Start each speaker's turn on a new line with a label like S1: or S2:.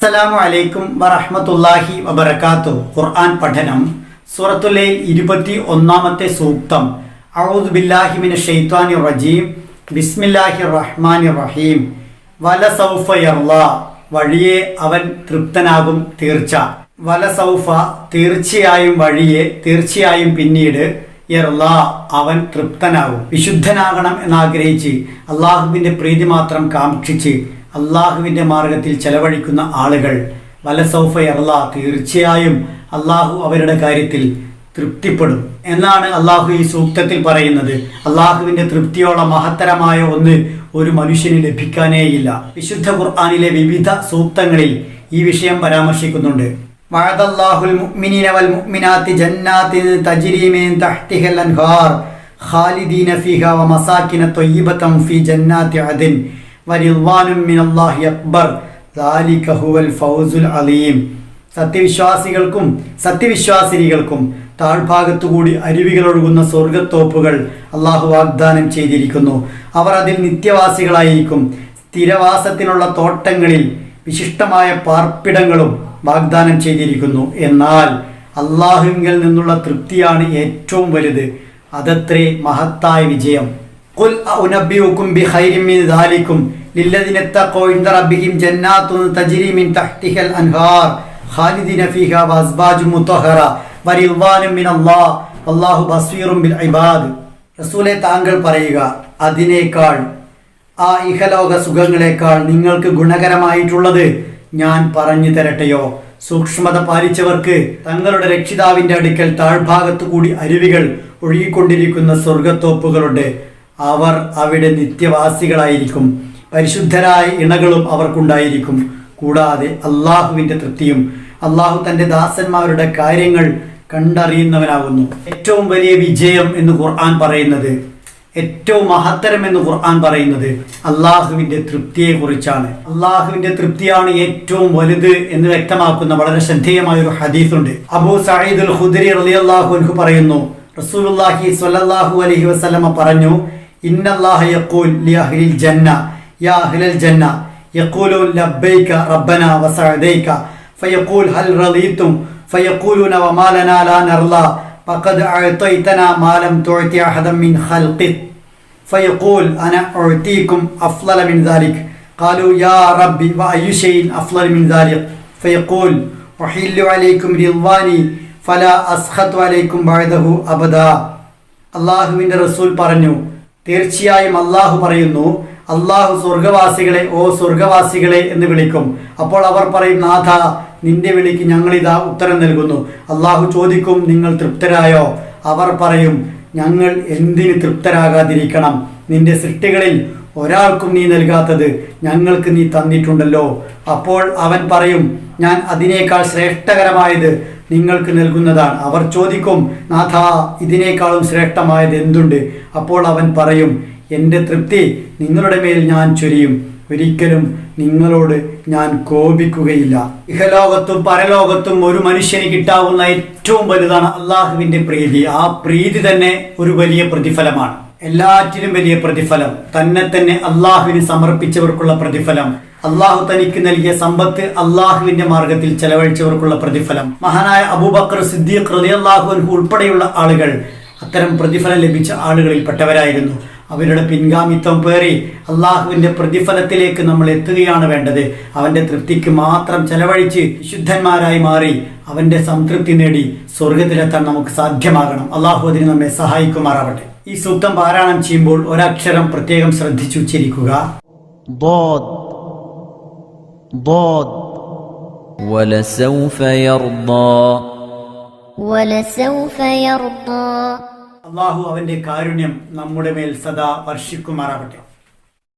S1: അസ്സലാമു അലൈക്കും വറഹ്മത്തുള്ളാഹി വബറകാത്തു ഖുർആൻ പഠനം സൂറത്തുലെ ഇരുപത്തി ഒന്നാമത്തെ സൂക്തം. അഊദു ബില്ലാഹി മിന ശൈത്വാനിർ റജീം. ബിസ്മില്ലാഹി റഹ്മാനി റഹീം വല സൗഫ വഴിയെ അവൻ തൃപ്തനാകും തീർച്ച. വല സൗഫ തീർച്ചയായും വഴിയെ തീർച്ചയായും പിന്നീട് യർലാ അവൻ തൃപ്തനാകും. വിശുദ്ധനാകണം എന്നാഗ്രഹിച്ച് അള്ളാഹുബിന്റെ പ്രീതി മാത്രം കാക്ഷിച്ച് അള്ളാഹുവിന്റെ മാർഗത്തിൽ ചെലവഴിക്കുന്ന ആളുകൾ വലസൗഫ അല്ല തീർച്ചയായും അള്ളാഹു അവരുടെ കാര്യത്തിൽ തൃപ്തിപ്പെടും. എന്നാണ് അള്ളാഹു ഈ സൂക്തത്തിൽ പറയുന്നത്. അള്ളാഹുവിന്റെ തൃപ്തിയോളം മഹത്തരമായ ഒന്ന് ഒരു മനുഷ്യന് ലഭിക്കാനേയില്ല. വിശുദ്ധ ഖുർആാനിലെ വിവിധ സൂക്തങ്ങളിൽ ഈ വിഷയം പരാമർശിക്കുന്നുണ്ട്. വഅദല്ലാഹുൽ മുഅ്മിനീന വൽ മുഅ്മിനാത്തി തഹ്തിഹൽ അൻഹാർ ഖാലിദീന വമസാകിന ത്വയ്യിബതൻ ഫീ ജന്നാത്തി അദിൻ മിനല്ലാഹി അക്ബർ. ഹുവൽ ഫൗസുൽ അലീം. സത്യവിശ്വാസികൾക്കും സത്യവിശ്വാസിനികൾക്കും താഴ്ഭാഗത്തുകൂടി അരുവികളൊഴുകുന്ന സ്വർഗത്തോപ്പുകൾ അള്ളാഹു വാഗ്ദാനം ചെയ്തിരിക്കുന്നു. അവർ അതിൽ നിത്യവാസികളായിരിക്കും. സ്ഥിരവാസത്തിനുള്ള തോട്ടങ്ങളിൽ വിശിഷ്ടമായ പാർപ്പിടങ്ങളും വാഗ്ദാനം ചെയ്തിരിക്കുന്നു. എന്നാൽ അള്ളാഹുങ്കിൽ നിന്നുള്ള തൃപ്തിയാണ് ഏറ്റവും വലുത്. അതത്രേ മഹത്തായ വിജയം. ഖുൽ അഉനബ്ബിഉകും ബിഖൈരിൻ മിൻ ദാലികും ലില്ലദീന തഖൂ ഇൻദ റബ്ബിഹിം ജന്നാത്തുൻ തജ്രി മിൻ തഹ്തിഹൽ അൻഹാർ ഖാലിദീന ഫീഹാ വഅസ്ബാജു മുതഹറ മിൻ അല്ലാഹ് അല്ലാഹു ബസ്വീറും ബിൽ ഇബാദ്. റസൂലെ താങ്കൾ പറയുക അതിനേക്കാൾ ആ ഇഹലോക സുഖങ്ങളെക്കാൾ നിങ്ങൾക്ക് ഗുണകരമായിട്ടുള്ളത് ഞാൻ പറഞ്ഞു തരട്ടെയോ? സൂക്ഷ്മത പാലിച്ചവർക്ക് തങ്ങളുടെ രക്ഷിതാവിന്റെ അടുക്കൽ താഴ്ഭാഗത്തു കൂടി അരുവികൾ ഒഴുകിക്കൊണ്ടിരിക്കുന്ന സ്വർഗത്തോപ്പുകളുണ്ട് അവർ അവിടെ നിത്യവാസികളായിരിക്കും. പരിശുദ്ധരായ ഇണകളും അവർക്കുണ്ടായിരിക്കും. കൂടാതെ അള്ളാഹുവിന്റെ തൃപ്തിയും അള്ളാഹു തന്റെ ദാസന്മാരുടെ കാര്യങ്ങൾ കണ്ടറിയുന്നവനാകുന്നു. ഏറ്റവും വലിയ വിജയം എന്ന് ഖുർആൻ പറയുന്നത് ഏറ്റവും മഹത്തരം എന്ന് ഖുർആൻ പറയുന്നത് അള്ളാഹുവിന്റെ തൃപ്തിയെക്കുറിച്ചാണ്. കുറിച്ചാണ് അള്ളാഹുവിന്റെ തൃപ്തിയാണ് ഏറ്റവും വലുത് എന്ന് വ്യക്തമാക്കുന്ന വളരെ ശ്രദ്ധേയമായ ഒരു ഹദീസുണ്ട്. അബൂ സഈദുൽ ഖുദരി റളിയല്ലാഹു അൻഹു പറയുന്നു റസൂലുള്ളാഹി സ്വല്ലല്ലാഹു അലൈഹി വസല്ലമ പറഞ്ഞു ഇന്നല്ലാഹ യഖൂൽ ലി അഹ്ലിൽ ജന്ന യാ അഹ്ലൽ ജന്ന യഖൂലൂൻ ലബ്ബൈക റബ്ബന വസഅദൈക ഫയഖൂൽ ഹൽ റളീതും ഫയഖൂലൂന വമാ ലനാ ലാ നർളാ فقد أعطيتنا ما لم تعط أحدا من خلقك فيقول أنا أعطيكم أفضل من ذلك قالوا يا ربي وأي شيء أفضل من ذلك فيقول أحل عليكم رضواني فلا أسخط عليكم بعده أبدا അള്ളാഹുവിന്റെ റസൂൽ പറഞ്ഞു തീർച്ചയായും അള്ളാഹു പറയുന്നു അള്ളാഹു സ്വർഗവാസികളെ ഓ സ്വർഗവാസികളെ എന്ന് വിളിക്കും. അപ്പോൾ അവർ പറയും നാഥ നിന്റെ വിളിക്ക് ഞങ്ങളിതാ ഉത്തരം നൽകുന്നു. അള്ളാഹു ചോദിക്കും നിങ്ങൾ തൃപ്തരായോ? അവർ പറയും ഞങ്ങൾ എന്തിന് തൃപ്തരാകാതിരിക്കണം? നിന്റെ സൃഷ്ടികളിൽ ഒരാൾക്കും നീ നൽകാത്തത് ഞങ്ങൾക്ക് നീ തന്നിട്ടുണ്ടല്ലോ. അപ്പോൾ അവൻ പറയും ഞാൻ അതിനേക്കാൾ ശ്രേഷ്ഠകരമായത് നിങ്ങൾക്ക് നൽകുന്നതാണ്. അവർ ചോദിക്കും നാഥ ഇതിനേക്കാളും ശ്രേഷ്ഠമായത് എന്തുണ്ട്? അപ്പോൾ അവൻ പറയും എന്റെ തൃപ്തി നിങ്ങളുടെ മേൽ ഞാൻ ചൊരിയും. ഒരിക്കലും നിങ്ങളോട് ഞാൻ കോപിക്കുകയില്ല. ഇഹലോകത്തും പരലോകത്തും ഒരു മനുഷ്യന് കിട്ടാവുന്ന ഏറ്റവും വലുതാണ് അള്ളാഹുവിന്റെ പ്രീതി. ആ പ്രീതി തന്നെ ഒരു വലിയ പ്രതിഫലമാണ്. എല്ലാറ്റിനും വലിയ പ്രതിഫലം. തന്നെ തന്നെ അള്ളാഹുവിന് സമർപ്പിച്ചവർക്കുള്ള പ്രതിഫലം. അള്ളാഹു തനിക്ക് നൽകിയ സമ്പത്ത് അള്ളാഹുവിന്റെ മാർഗത്തിൽ ചെലവഴിച്ചവർക്കുള്ള പ്രതിഫലം. മഹാനായ അബൂബക്കർ സിദ്ദീഖ് റളിയല്ലാഹു അൻഹു ഉൾപ്പെടെയുള്ള ആളുകൾ അത്തരം പ്രതിഫലം ലഭിച്ച ആളുകളിൽ പെട്ടവരായിരുന്നു അവരുടെ പിൻഗാമിത്വം പേറി അള്ളാഹുവിന്റെ പ്രതിഫലത്തിലേക്ക് നമ്മൾ എത്തുകയാണ് വേണ്ടത് അവന്റെ തൃപ്തിക്ക് മാത്രം ചെലവഴിച്ച് വിശുദ്ധന്മാരായി മാറി അവന്റെ സംതൃപ്തി നേടി സ്വർഗത്തിലെത്താൻ നമുക്ക് സാധ്യമാകണം അള്ളാഹു അതിന് നമ്മെ സഹായിക്കുമാറാവട്ടെ ഈ സൂക്തം പാരായണം ചെയ്യുമ്പോൾ ഒരക്ഷരം പ്രത്യേകം ശ്രദ്ധിച്ചുച്ചരിക്കുക
S2: ضاد ضاد
S3: ولسوف يرضى
S4: ولسوف يرضى
S1: അള്ളാഹു അവന്റെ കാരുണ്യം നമ്മുടെ മേൽ സദാ വർഷിക്കുമാറാവട്ടെ